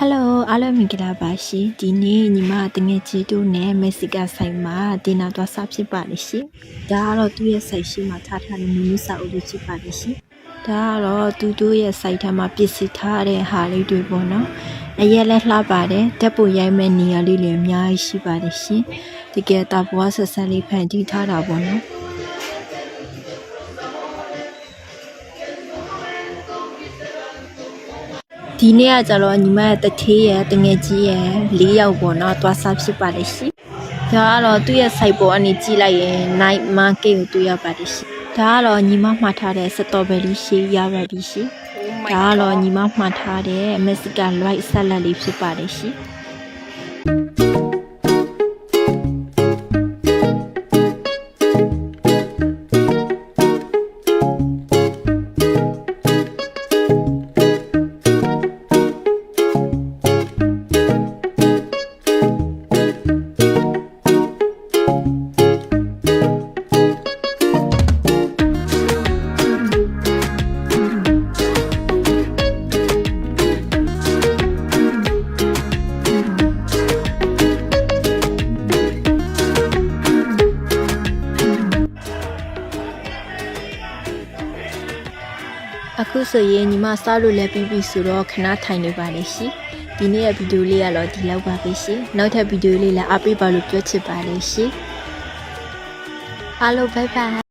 ဟယ်လိုအားလုံးမင်္ဂလာပါရှင်ဒီနေ့ညီမတငယ်ကြီးတို့နဲ့မက္ဆီကဆိုင်မှာတင်နာသွားစားဖြစ်ပါလိမ့်ရှင်ဒါကတော့သူ့ရဲ့ဆိုင်ရှိမှာထားထားတဲ့မီနူစာအုပ်လေးဖြစ်ပါလိမ့်ရှင်ဒါကတော့သူတို့ရဲ့ဆိုင်ထဲမှာပစ္စည်းထားတဲ့ဟာလေးတွေပေါ့နော်အရက်လည်းလှပါတယ်တက်ပူရိုက်မဲ့နေရာလေးလည်းအများကြီးရှိပါတယ်ရှင်တကယ်တာဘွားဆက်ဆက်လေးဖန်တီးထားတာပေါ့နော် ဒီနေ့ကကြတော့ညီမရဲ့တထေးရဲ့တငယ်ကြီးရဲ့၄ယောက်ပေါ့နော်သွားစားဖြစ်ပါလိမ့်ရှင်ဒါကတော့သူ့ရဲ့ site ပေါ်အနေကြည့်လိုက်ရင် night market ကိုတွေ့ရပါတယ်ရှင်ဒါကတော့ညီမမှားထားတဲ့ strawberry shake ရပါတယ်ရှင်ဒါကတော့ညီမမှားထားတဲ့ Mexican white salad လေးဖြစ်ပါတယ်ရှင် အခုဆိုရင်ညီမစားလို့လည်းပြီးပြီဆိုတော့ခဏထိုင်နေပါလေရှင်ဒီနေ့ရဲ့ဗီဒီယိုလေးကတော့ဒီလောက်ပါပဲရှင်နောက်ထပ်ဗီဒီယိုလေးလည်းအားပေးပါလို့ပြောချင်ပါလေရှင်အားလုံးဘိုင်ဘိုင်